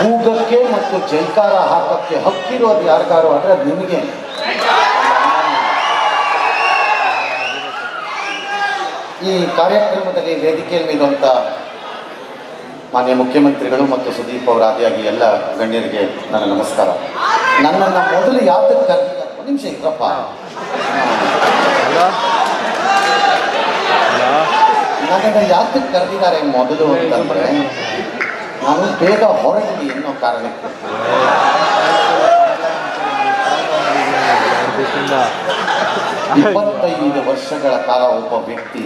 ಕೂಗಕ್ಕೆ ಮತ್ತು ಜೈಕಾರ ಹಾಕಕ್ಕೆ ಹಕ್ಕಿರೋದು ಯಾರಿಗಾರು ಆದರೆ ಅದು ನಿಮಗೆ. ಈ ಕಾರ್ಯಕ್ರಮದಲ್ಲಿ ವೇದಿಕೆಯಲ್ಲಿ ಇರುವಂಥ ಮಾನ್ಯ ಮುಖ್ಯಮಂತ್ರಿಗಳು ಮತ್ತು ಸುದೀಪ್ ಅವರ ಆದಿಯಾಗಿ ಎಲ್ಲ ಗಣ್ಯರಿಗೆ ನನ್ನ ನಮಸ್ಕಾರ. ನನ್ನನ್ನು ಮೊದಲು ಯಾತಕ್ಕೆ ಕರೆದಿದ್ದಾರೆ ಒಂದು ನಿಮಿಷ ಇದ್ರಪ್ಪ. ನನ್ನನ್ನು ಯಾತಕ್ಕೆ ಕರೆದಿದ್ದಾರೆ ಮೊದಲು ಅಂತಂದ್ರೆ ನಾನು ಬೇಗ ಹೊರಗಡೆ ಎನ್ನೋ ಕಾರಣಕ್ಕೆ. ಇಪ್ಪತ್ತೈದು ವರ್ಷಗಳ ಕಾಲ ಒಬ್ಬ ವ್ಯಕ್ತಿ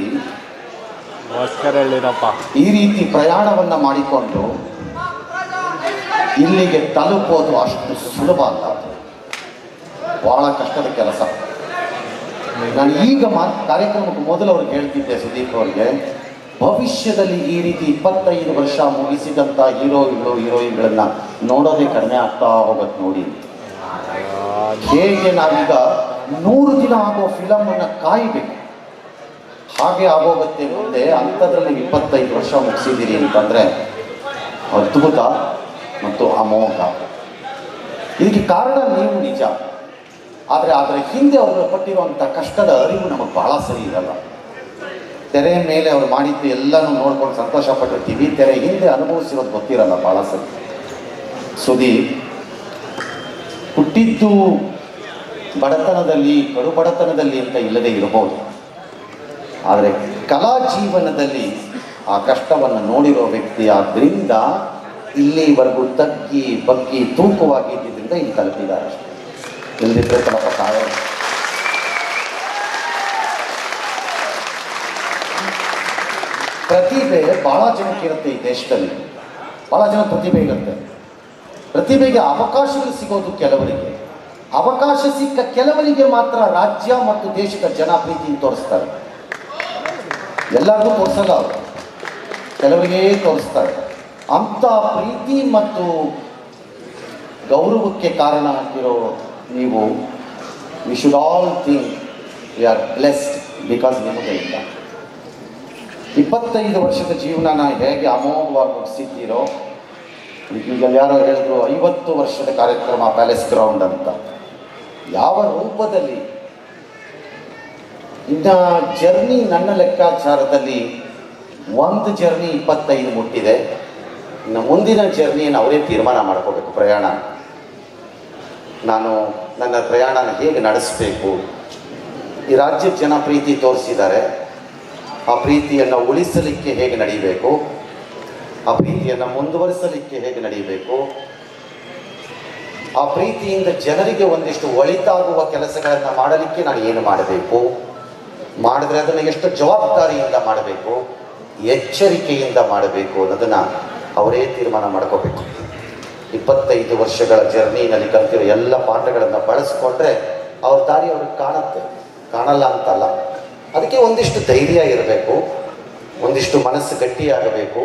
ಈ ರೀತಿ ಪ್ರಯಾಣವನ್ನು ಮಾಡಿಕೊಂಡು ಇಲ್ಲಿಗೆ ತಲುಪೋದು ಅಷ್ಟು ಸುಲಭ ಅಲ್ಲ. ಬಹಳ ಕಷ್ಟದ ಕೆಲಸ. ನಾನು ಈಗ ಮಾ ಕಾರ್ಯಕ್ರಮಕ್ಕೆ ಮೊದಲು ಅವ್ರಿಗೆ ಹೇಳ್ತಿದ್ದೆ ಸುದೀಪ್ ಅವ್ರಿಗೆ ಭವಿಷ್ಯದಲ್ಲಿ ಈ ರೀತಿ ಇಪ್ಪತ್ತೈದು ವರ್ಷ ಮುಗಿಸಿದಂಥ ಹೀರೋಗಳು, ಹೀರೋಯಿನ್ಗಳನ್ನ ನೋಡೋದೇ ಕಡಿಮೆ ಆಗ್ತಾ ಹೋಗುತ್ತೆ ನೋಡಿ. ಹೇಗೆ ನಾವೀಗ ನೂರು ದಿನ ಆಗೋ ಫಿಲಮನ್ನು ಕಾಯಬೇಕು. ಹಾಗೆ ಆಗೋಗತ್ತೆ ಮುಂದೆ ಅಂಥದ್ರಲ್ಲಿ ಇಪ್ಪತ್ತೈದು ವರ್ಷ ಮುಗಿಸಿದ್ದೀರಿ ಅಂತಂದರೆ ಅದ್ಭುತ ಮತ್ತು ಅಮೋಘ. ಇದಕ್ಕೆ ಕಾರಣ ನೀವು ನಿಜ. ಆದರೆ ಅದರ ಹಿಂದೆ ಅವರು ಪಟ್ಟಿರುವಂಥ ಕಷ್ಟದ ಅರಿವು ನಮಗೆ ಬಹಳ ಸರಿ ಇರಲ್ಲ. ತೆರೆ ಮೇಲೆ ಅವ್ರು ಮಾಡಿದ್ದು ಎಲ್ಲನೂ ನೋಡ್ಕೊಂಡು ಸಂತೋಷ ಪಟ್ಟಿರ್ತೀವಿ ತೆರೆ ಹಿಂದೆ ಅನುಭವಿಸಿರೋದು ಗೊತ್ತಿರಲ್ಲ ಬಹಳ ಸರಿ ಸುದೀಪ್ ಹುಟ್ಟಿದ್ದು ಬಡತನದಲ್ಲಿ ಕಡು ಬಡತನದಲ್ಲಿ ಅಂತ ಇಲ್ಲದೆ ಇರಬಹುದು. ಆದರೆ ಕಲಾ ಜೀವನದಲ್ಲಿ ಆ ಕಷ್ಟವನ್ನು ನೋಡಿರೋ ವ್ಯಕ್ತಿ ಆದ್ದರಿಂದ ಇಲ್ಲಿವರೆಗೂ ತಗ್ಗಿ, ಬಗ್ಗಿ ತೂಕವಾಗಿದ್ದರಿಂದ ಇಲ್ಲಿ ತಲುಪಿದ್ದಾರೆ ಅಷ್ಟೇ. ಇಲ್ಲದಿದ್ದರೆ ತಲುಪ ಪ್ರತಿಭೆ ಬಹಳ ಜನಕ್ಕಿರುತ್ತೆ ಈ ದೇಶದಲ್ಲಿ. ಬಹಳ ಜನ ಪ್ರತಿಭೆ ಇರುತ್ತೆ. ಪ್ರತಿಭೆಗೆ ಅವಕಾಶಗಳು ಸಿಗೋದು ಕೆಲವರಿಗೆ. ಅವಕಾಶ ಸಿಕ್ಕ ಕೆಲವರಿಗೆ ಮಾತ್ರ ರಾಜ್ಯ ಮತ್ತು ದೇಶದ ಜನ ಪ್ರೀತಿಯನ್ನು ತೋರಿಸ್ತಾರೆ. ಎಲ್ಲರಿಗೂ ತೋರಿಸಲ್ಲ ಅವರು. ಕೆಲವರಿಗೆ ತೋರಿಸ್ತಾರೆ. ಅಂಥ ಪ್ರೀತಿ ಮತ್ತು ಗೌರವಕ್ಕೆ ಕಾರಣ ಆಗಿರೋ ನೀವು we should all think we are blessed because ನಿಮಗೆ ಇಲ್ಲ ಇಪ್ಪತ್ತೈದು ವರ್ಷದ ಜೀವನನ ಹೇಗೆ ಅಮೋಘವಾಗಿ ಮುಗಿಸಿದ್ದೀರೋ ಈಗ ಯಾರೋ ಹೇಳಿದ್ರು ಐವತ್ತು ವರ್ಷದ ಕಾರ್ಯಕ್ರಮ ಪ್ಯಾಲೇಸ್ ಗ್ರೌಂಡ್ ಅಂತ. ಯಾವ ರೂಪದಲ್ಲಿ? ಇನ್ನು ಜರ್ನಿ ನನ್ನ ಲೆಕ್ಕಾಚಾರದಲ್ಲಿ ಒಂದು ಜರ್ನಿ ಇಪ್ಪತ್ತೈದು ಮುಟ್ಟಿದೆ. ಇನ್ನು ಮುಂದಿನ ಜರ್ನಿಯನ್ನು ಅವರೇ ತೀರ್ಮಾನ ಮಾಡ್ಕೋಬೇಕು ಪ್ರಯಾಣ. ನಾನು ನನ್ನ ಪ್ರಯಾಣನ ಹೇಗೆ ನಡೆಸಬೇಕು? ಈ ರಾಜ್ಯದ ಜನ ಪ್ರೀತಿ ತೋರಿಸಿದ್ದಾರೆ. ಆ ಪ್ರೀತಿಯನ್ನು ಉಳಿಸಲಿಕ್ಕೆ ಹೇಗೆ ನಡೀಬೇಕು? ಆ ಪ್ರೀತಿಯನ್ನು ಮುಂದುವರಿಸಲಿಕ್ಕೆ ಹೇಗೆ ನಡೀಬೇಕು? ಆ ಪ್ರೀತಿಯಿಂದ ಜನರಿಗೆ ಒಂದಿಷ್ಟು ಒಳಿತಾಗುವ ಕೆಲಸಗಳನ್ನು ಮಾಡಲಿಕ್ಕೆ ನಾನು ಏನು ಮಾಡಬೇಕು? ಮಾಡಿದ್ರೆ ಅದನ್ನು ಎಷ್ಟು ಜವಾಬ್ದಾರಿಯಿಂದ ಮಾಡಬೇಕು? ಎಚ್ಚರಿಕೆಯಿಂದ ಮಾಡಬೇಕು ಅನ್ನೋದನ್ನು ಅವರೇ ತೀರ್ಮಾನ ಮಾಡ್ಕೋಬೇಕು. ಇಪ್ಪತ್ತೈದು ವರ್ಷಗಳ ಜರ್ನಿನಲ್ಲಿ ಕಲ್ತಿರೋ ಎಲ್ಲ ಪಾಠಗಳನ್ನು ಬಳಸಿಕೊಂಡ್ರೆ ಅವ್ರ ದಾರಿ ಅವ್ರಿಗೆ ಕಾಣುತ್ತೆ. ಕಾಣಲ್ಲ ಅಂತಲ್ಲ. ಅದಕ್ಕೆ ಒಂದಿಷ್ಟು ಧೈರ್ಯ ಇರಬೇಕು, ಒಂದಿಷ್ಟು ಮನಸ್ಸು ಗಟ್ಟಿಯಾಗಬೇಕು.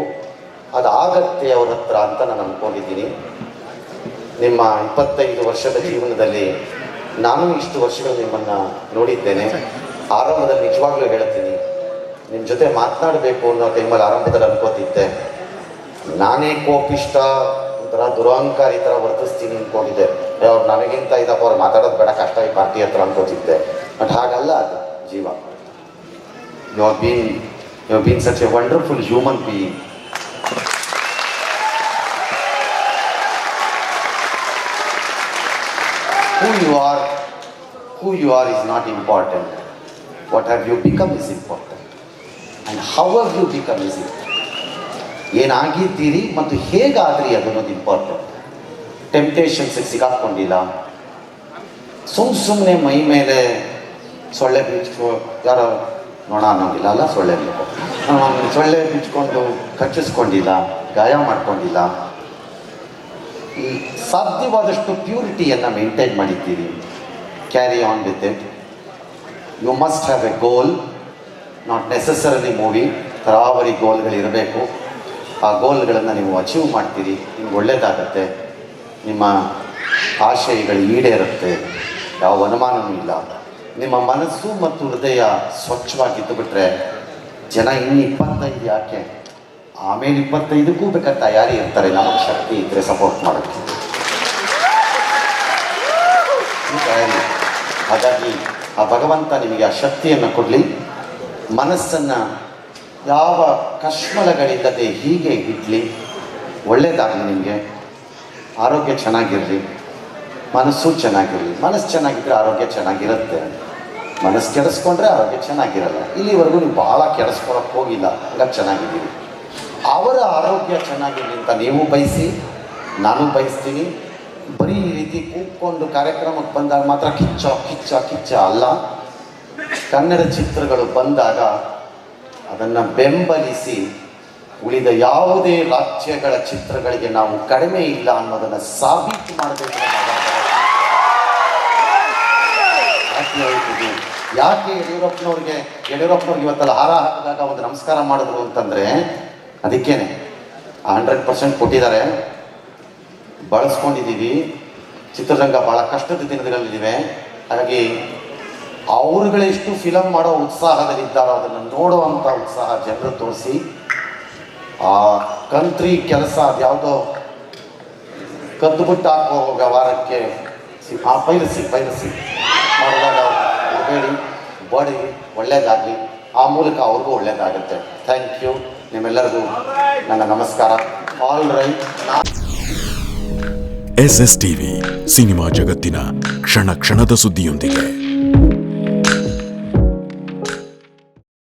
ಅದಾಗತ್ತೆ ಅವ್ರ ಹತ್ರ ಅಂತ ನಾನು ಅಂದ್ಕೊಂಡಿದ್ದೀನಿ ನಿಮ್ಮ ಇಪ್ಪತ್ತೈದು ವರ್ಷದ ಜೀವನದಲ್ಲಿ ನಾನು ಇಷ್ಟು ವರ್ಷಗಳು ನಿಮ್ಮನ್ನು ನೋಡಿದ್ದೇನೆ. ಆರಂಭದಲ್ಲಿ ನಿಜವಾಗ್ಲೂ ಹೇಳ್ತೀನಿ ನಿಮ್ಮ ಜೊತೆ ಮಾತನಾಡಬೇಕು ಅನ್ನೋ ಟೈಮಲ್ಲಿ ಆರಂಭದಲ್ಲಿ ಅನ್ಕೋತಿದ್ದೆ. ನಾನೇ ಕೋಪಿಷ್ಟ ಒಂಥರ ದುರಹಂಕಾರಿ ಥರ ವರ್ತಿಸ್ತೀನಿ ಅಂದ್ಕೊಂಡಿದ್ದೆ ಅವ್ರು ನನಗಿಂತ ಇದಪ್ಪ ಅವ್ರು ಮಾತಾಡೋದು ಬೇಡ, ಕಷ್ಟ ಈ ಪಾರ್ಟಿ ಹತ್ರ ಅನ್ಕೋತಿದ್ದೆ. ಬಟ್ ಹಾಗಲ್ಲ ಅದು ಜೀವ. You have been you have been such a wonderful human being who you are, who you are is not important. What have you become is important. And how have you become is important. ಏನಾಗಿದ್ದೀರಿ ಮತ್ತು ಹೇಗಾದ್ರಿ ಅದನ್ನೋದು important ಟೆಂಪ್ಟೇಷನ್ಸ್ಗೆ ಸಿಗಾಕೊಂಡಿಲ್ಲ ಸುಮ್ಮ ಸುಮ್ಮನೆ ಮೈ ಮೇಲೆ ಸೊಳ್ಳೆ ಬಿಚ್ಕೊ ಯಾರೋ ನೋಣ ಅನ್ನೋಂಗಿಲ್ಲ ಅಲ್ಲ, ಸೊಳ್ಳೆ ಸೊಳ್ಳೆ ಬಿಚ್ಕೊಂಡು ಕಚ್ಚಿಸ್ಕೊಂಡಿಲ್ಲ, ಗಾಯ ಮಾಡ್ಕೊಂಡಿಲ್ಲ. ಈ ಸಾಧ್ಯವಾದಷ್ಟು ಪ್ಯೂರಿಟಿಯನ್ನು ಮೇಂಟೈನ್ ಮಾಡಿದ್ದೀರಿ. Carry on with it you must have a goal not necessarily movie ತರಾವರಿ ಗೋಲ್ಗಳಿರಬೇಕು ಆ ಗೋಲ್ಗಳನ್ನು ನೀವು ಅಚೀವ್ ಮಾಡ್ತೀರಿ. ನಿಮ್ಗೆ ಒಳ್ಳೆಯದಾಗತ್ತೆ ನಿಮ್ಮ ಆಶಯಗಳು ಈಡೇರುತ್ತೆ. ಯಾವ ಅನುಮಾನವೂ ಇಲ್ಲ. ನಿಮ್ಮ ಮನಸ್ಸು ಮತ್ತು ಹೃದಯ ಸ್ವಚ್ಛವಾಗಿದ್ದು ಬಿಟ್ರೆ ಜನ ಇನ್ನು ಇಪ್ಪತ್ತೈದು ಯಾಕೆ? ಆಮೇಲೆ ಇಪ್ಪತ್ತೈದಕ್ಕೂ ಬೇಕಾದ ತಯಾರಿ ಇರ್ತಾರೆ ನಮಗೆ ಶಕ್ತಿ ಇದ್ರೆ ಸಪೋರ್ಟ್ ಮಾಡೋಕ್ಕೆ. ಹಾಗಾಗಿ ಆ ಭಗವಂತ ನಿಮಗೆ ಆ ಶಕ್ತಿಯನ್ನು ಕೊಡಲಿ. ಮನಸ್ಸನ್ನು ಯಾವ ಕಶ್ಮಲಗಳಿಲ್ಲದೆ ಹೀಗೆ ಇಡಲಿ. ಒಳ್ಳೆಯದಾಗಲಿ ನಿಮಗೆ. ಆರೋಗ್ಯ ಚೆನ್ನಾಗಿರಲಿ. ಮನಸ್ಸು ಚೆನ್ನಾಗಿರಲಿ. ಮನಸ್ಸು ಚೆನ್ನಾಗಿದ್ದರೆ ಆರೋಗ್ಯ ಚೆನ್ನಾಗಿರುತ್ತೆ ಮನಸ್ಸು ಕೆಡಿಸ್ಕೊಂಡ್ರೆ ಆರೋಗ್ಯ ಚೆನ್ನಾಗಿರಲ್ಲ. ಇಲ್ಲಿವರೆಗೂ ನೀವು ಭಾಳ ಕೆಡಿಸ್ಕೊಳಕ್ಕೆ ಹೋಗಿಲ್ಲ. ಹಂಗಾಗಿ ಚೆನ್ನಾಗಿದ್ದೀವಿ ಅವರ ಆರೋಗ್ಯ ಚೆನ್ನಾಗಿರಲಿ ಅಂತ ನೀವು ಬಯಸಿ, ನಾನು ಬಯಸ್ತೀನಿ. ಬರೀ ಈ ರೀತಿ ಕೂತ್ಕೊಂಡು ಕಾರ್ಯಕ್ರಮಕ್ಕೆ ಬಂದಾಗ ಮಾತ್ರ ಕಿಚ್ಚ ಕಿಚ್ಚ ಕಿಚ್ಚ ಅಲ್ಲ. ಕನ್ನಡ ಚಿತ್ರಗಳು ಬಂದಾಗ ಅದನ್ನು ಬೆಂಬಲಿಸಿ ಉಳಿದ ಯಾವುದೇ ರಾಜ್ಯಗಳ ಚಿತ್ರಗಳಿಗೆ ನಾವು ಕಡಿಮೆ ಇಲ್ಲ ಅನ್ನೋದನ್ನು ಸಾಬೀತು ಮಾಡಬೇಕು ನಮ್ಮ ಯಾಕೆ ಹೇಳ್ತಿದ್ವಿ ಯಾಕೆ ಯಡಿಯೂರಪ್ಪನವ್ರಿಗೆ ಯಡಿಯೂರಪ್ಪನವ್ರಿಗೆ ಇವತ್ತಲ್ಲ ಹಾರ ಹಾಕಿದಾಗ ಒಂದು ನಮಸ್ಕಾರ ಮಾಡಿದ್ರು ಅಂತಂದರೆ, ಅದಕ್ಕೇನೆ ಹಂಡ್ರೆಡ್ ಪರ್ಸೆಂಟ್ ಕೊಟ್ಟಿದ್ದಾರೆ. ಬಳಸ್ಕೊಂಡಿದ್ದೀವಿ. ಚಿತ್ರರಂಗ ಭಾಳ ಕಷ್ಟದ ದಿನಗಳಲ್ಲಿವೆ. ಹಾಗಾಗಿ ಅವ್ರುಗಳೆಷ್ಟು ಫಿಲಮ್ ಮಾಡೋ ಉತ್ಸಾಹದಲ್ಲಿದ್ದಾರೋ ಅದನ್ನು ನೋಡುವಂಥ ಉತ್ಸಾಹ ಜನರು ತೋರಿಸಿ, ಆ ಕಂತ್ರಿ ಕೆಲಸ ಅದ್ಯಾವುದೋ ಕದ್ದು ಬಿಟ್ಟು ಹಾಕೋ ವ್ಯವಹಾರಕ್ಕೆ ಸಿ- ಆ ಪೈರಸಿ ಪೈರಸಿ ಮಾಡಿದಾಗ ಇರಬೇಡಿ ಬಡಿ ಒಳ್ಳೇದಾಗಲಿ, ಆ ಮೂಲಕ ಅವ್ರಿಗೂ ಒಳ್ಳೇದಾಗುತ್ತೆ. ಥ್ಯಾಂಕ್ ಯು ನಿಮ್ಮೆಲ್ಲರಿಗೂ ನನ್ನ ನಮಸ್ಕಾರ. All right S S TV cinema ಜಗತ್ತಿನ ಕ್ಷಣ ಕ್ಷಣದ ಸುದ್ದಿಯೊಂದಿಗೆ.